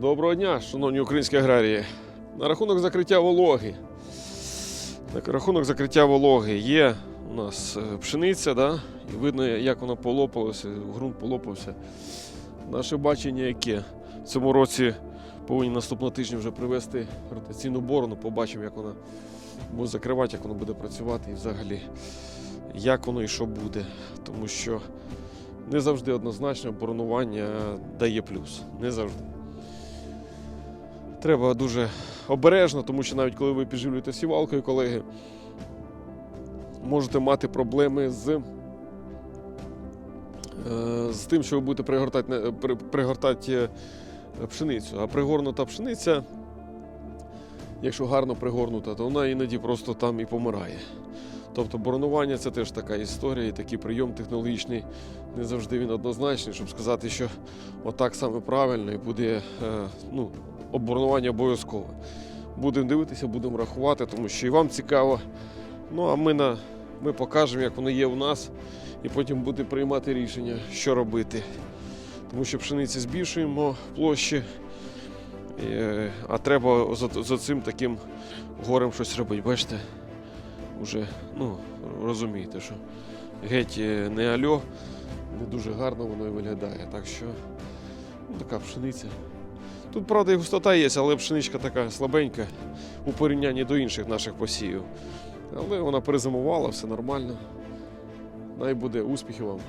Доброго дня, шановні українські аграрії. На рахунок закриття вологи. На рахунок закриття вологи є у нас е, пшениця, да? і видно, як вона полопалася, ґрунт полопався. Наше бачення яке? В цьому році повинні наступного тижня вже привезти ротаційну борону, побачимо, як вона буде закривати, як воно буде працювати і взагалі як воно і що буде. Тому що не завжди однозначно боронування дає плюс. Не завжди. Треба дуже обережно, тому що навіть коли ви підживлюєте сівалкою, колеги, можете мати проблеми з, е, з тим, що ви будете пригортати, при- пригортати е, пшеницю. А пригорнута пшениця, якщо гарно пригорнута, то вона іноді просто там і помирає. Тобто боронування це теж така історія, і такий прийом технологічний не завжди він однозначний, щоб сказати, що отак саме правильно і буде е, ну, оборонування обов'язково. Будемо дивитися, будемо рахувати, тому що і вам цікаво. Ну а ми, на, ми покажемо, як воно є у нас, і потім буде приймати рішення, що робити. Тому що пшениці збільшуємо площі, а треба за, за цим таким горем щось робити. Бачите? Уже, ну, розумієте, що геть е, не альо, не дуже гарно воно і виглядає. Так що ну, така пшениця. Тут, правда, і густота є, але пшеничка така слабенька у порівнянні до інших наших посівів. Але вона перезимувала, все нормально. Най буде успіхів вам.